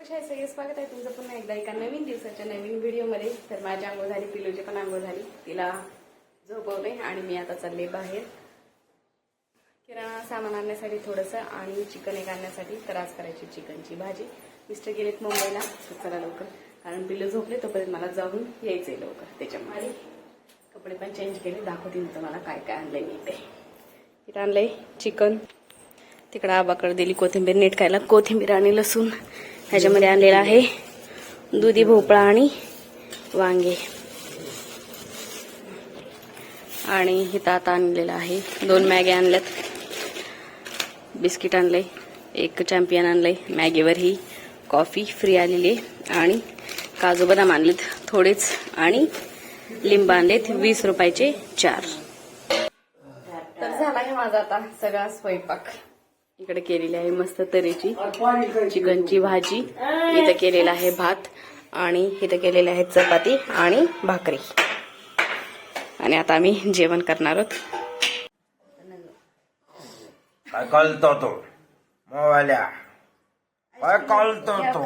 कशा आहे सगळे स्वागत आहे तुमचं पुन्हा एकदा एका नवीन दिवसाच्या नवीन व्हिडिओमध्ये. तर माझी आंघोळ झाली पिलूची पण आंघोळ झाली. तिला झोपवले आणि मी आता चालले बाहेर. किराणा सामान आणण्यासाठी थोडंसं आणि चिकन एक आणण्यासाठी तर आज करायची चिकनची भाजी. मिस्टर गेलेत मुंबईला चला लवकर. कारण पिल्लू झोपले तोपर्यंत मला जाऊन यायचंय लवकर. त्याच्यामुळे कपडे पण चेंज केले दाखवते तुम्हाला काय काय आणलंय मी ते. इथं आणलंय चिकन. तिकडं आबाकडे दिली कोथिंबीर नीट खायला. कोथिंबीर आणि लसूण. ह्याच्यामध्ये आणलेला आहे. दुधी भोपळा आणि वांगे. आणि इथं आता आणलेलं आहे. दोन मॅगी आणल्यात. बिस्किट आणलंय. एक चॅम्पियन आणलंय. मॅगीवर ही कॉफी फ्री आलेली आहे. आणि काजू बदाम आणलेत थोडेच. आणि लिंब आणलेत वीस रुपयाचे चार. तर झाला आहे माझा आता सगळा स्वयंपाक. इकडे केलेली आहे मस्त तऱ्हेची. चिकनची भाजी. इथं केलेला आहे भात आणि इथं केलेले आहेत चपाती आणि भाकरी. आणि आता आम्ही जेवण करणार आहोत. काय कळतो तो? मोबाईल्या. काय कळतो तो?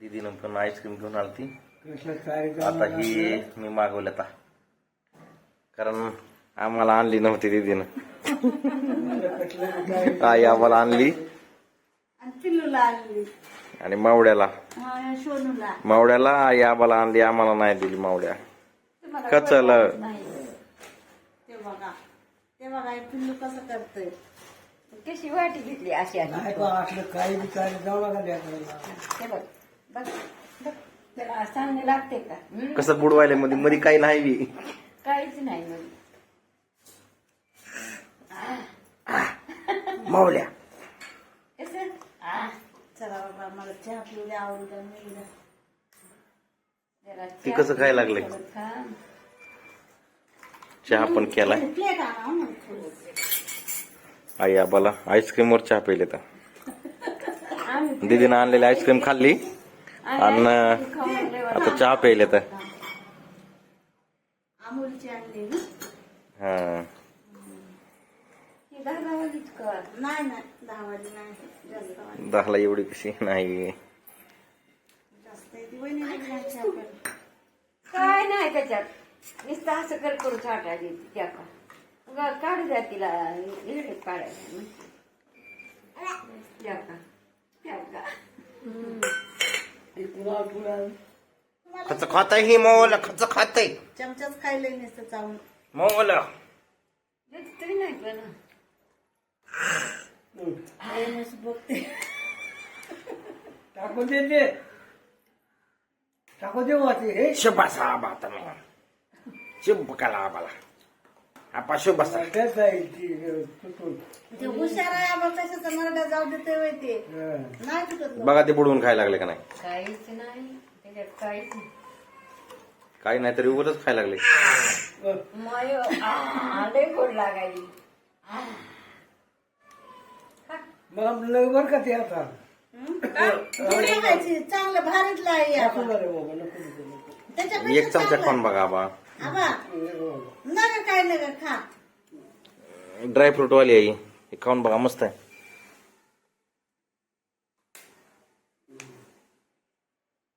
दीदीनं पण आईस्क्रीम घेऊन आलती. आता ही मी मागवलं आता कारण आम्हाला आणली नव्हती दीदीनं. आई आम्हाला आणली. आणि पिल्लूला आणली. आणि मावड्याला हा, सोनूला मावड्याला आई आम्हाला आणली आम्हाला नाही दिली मावड्या कचल. नाही. ते बघा ते बघा हे पिल्लू कसं करतोय. कशी वाटी घेतली अशी काही विचार जाऊ नका द्यायला ते बघ बघ बघ. त्याला चांगले लागते का? कसं बुडवायला मध्ये मध्ये काही नाही. काहीच नाही मग मावल्या. कसं चला बाबा मला चहा पिवल्या आवडतं मी जरा ती कसं काय लागलंय? चहा पण केलाय. प्लेट आणा ना थोडं. आई आबाला आईस्क्रीमवर चहा पिले तर आम्ही दीदीनं आणलेली आईस्क्रीम खाल्ली. आणि. आता चहा प्यायले तर अमूलची आणली ना? हा. ही दहा कर नाही नाही दहावाली नाही. जास्त वाली. दहाला एवढी कशी? नाही. जास्त आहे ती वहिनीला घ्यायची आपण. काय नाही त्याच्यात. नुसतं असं कर करू छाटायची त्या का उगा काढू द्या तिला. इकडे काढायला त्या का? त्या का? खच खात ही मोवल खच खात चमचाच खायला नुसतं चावून. मोवल. तरी नाही पण. बघते. टाकून दे ते. टाकून दे वाचे हे. शुभासा आबा शुभ कला आबाला आपा शुभासा त्याच आहे ती, तुटून. ते हुशार आहे आबा कशाचा मरडा जाऊ देते होय ते. नाही तुटत बघा ते बुडवून खायला लागले का नाही? काहीच नाही. त्याच्यात काहीच नाही काही नाही तरी उगाच खायला लागले. लय गोड मग बरं का ते आता? चांगलं भारीतलं आहे टाकून दे रे बाबा, नको नको, नको. त्याच्यापेक्षा एक चमचा खाऊन बघा नका काय नका खा. ड्रायफ्रूट वाली आहे ही. हे खाऊन बघा मस्त आहे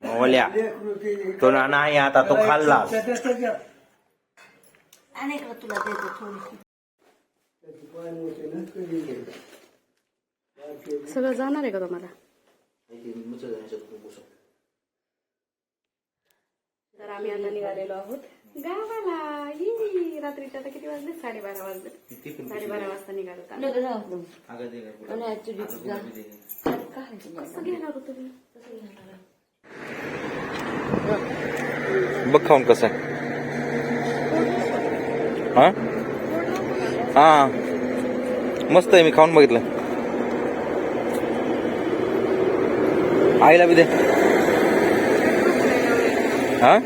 मोवल्या लेकरू ते- तो ना नाही आता तो खाल्ला त्याच्या- त्याच्या- अनेक तुला देतो थोडीशी त्याची पाय मोठे ना, कधी गेले. सगळं जाणार आहे का तुम्हाला तर आम्ही आता निघालेलो आहोत गावाला ही रात्रीच्या आता किती वाजले साडेबारा वाजले साडेबारा वाजता निघालो होतो आम्ही. कसं घेणार होतो तुम्ही बघ खाऊन कसं आहे. हा? हा. मस्त आहे मी खाऊन बघितलं. आईला बी दे. हा?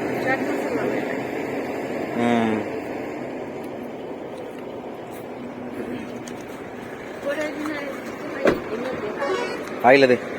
हम्म. आईला दे.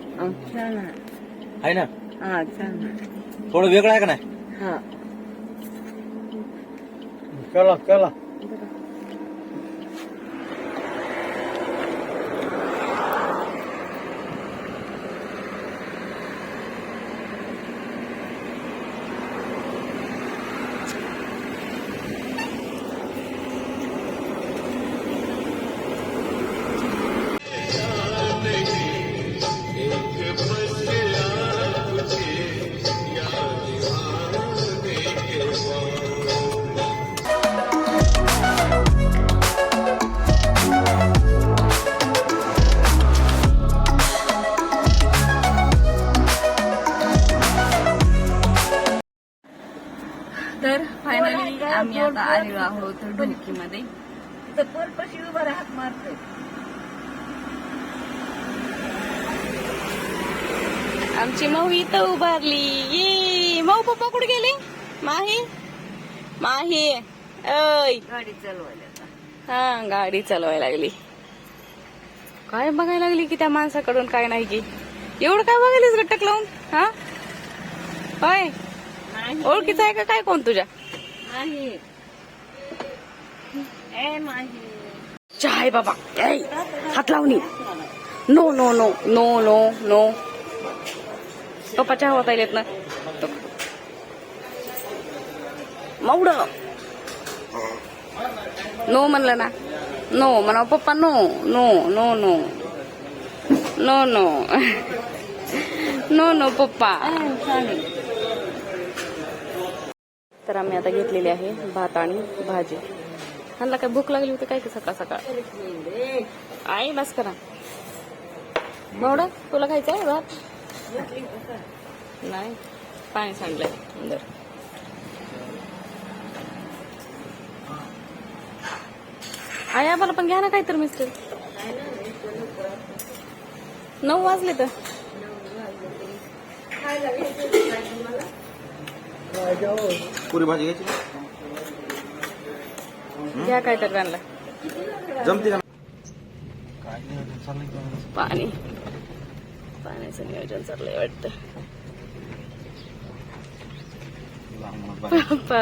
छान आहे. आहे ना? हा छान आहे. थोडं वेगळं आहे का नाही? हा. चला चला. आता आलेलो आहोत तर पोरपाशी उभा राहा, हात मारतोय आमची माऊ इथं उभारली. ये माऊ पप्पा कुठे गेले? माही? माही ऐ. गाडी चालवायला. हा गाडी चालवायला लागली. काय बघायला लागली की त्या माणसाकडून काय नाही की? एवढं काय बघायलीस गट्टक लावून? हा? होय. ओळखीचा आहे का? काय कोण तुझ्या? नाही चहा बाबा. ऐ, हात लावणी no no no no no no. पप्पा चहा होता येत ना मौड नो म्हणलं ना. नो म्हणा पप्पा no no no no. No no. No no पप्पा. तर आम्ही आता घेतलेली आहे भात आणि भाजी. ह्यांना काय भूक लागली होती काय की सकाळ सकाळ? आई बस करा. भावडा? तुला खायचं आहे भात? नाही. पाणी सांडलंय. अंदर आई आम्हाला पण घ्या ना काहीतरी मिस्टर. नऊ वाजले तर. पुरी भाजी घ्यायची? घ्या काहीतरी त्यांना. जमते का? पाणी. पाण्याचं नियोजन चाललंय वाटतं. पप्पा.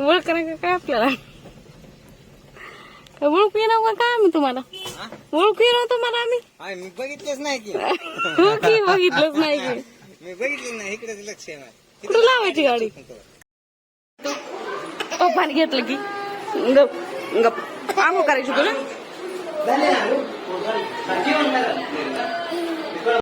ओळख नाही का काय आपल्याला? काय ओळखू येणार का काय आम्ही तुम्हाला? ओळखू येणार तुम्हाला आम्ही? मी बघितलंच नाही की. हो की बघितलंच नाही की. मी बघितलं नाही इकडे लक्ष आहे माझं. कुठं लावायची गाडी? पप्पाने घेतलं की. गप गप. आंघोळ करायची तुला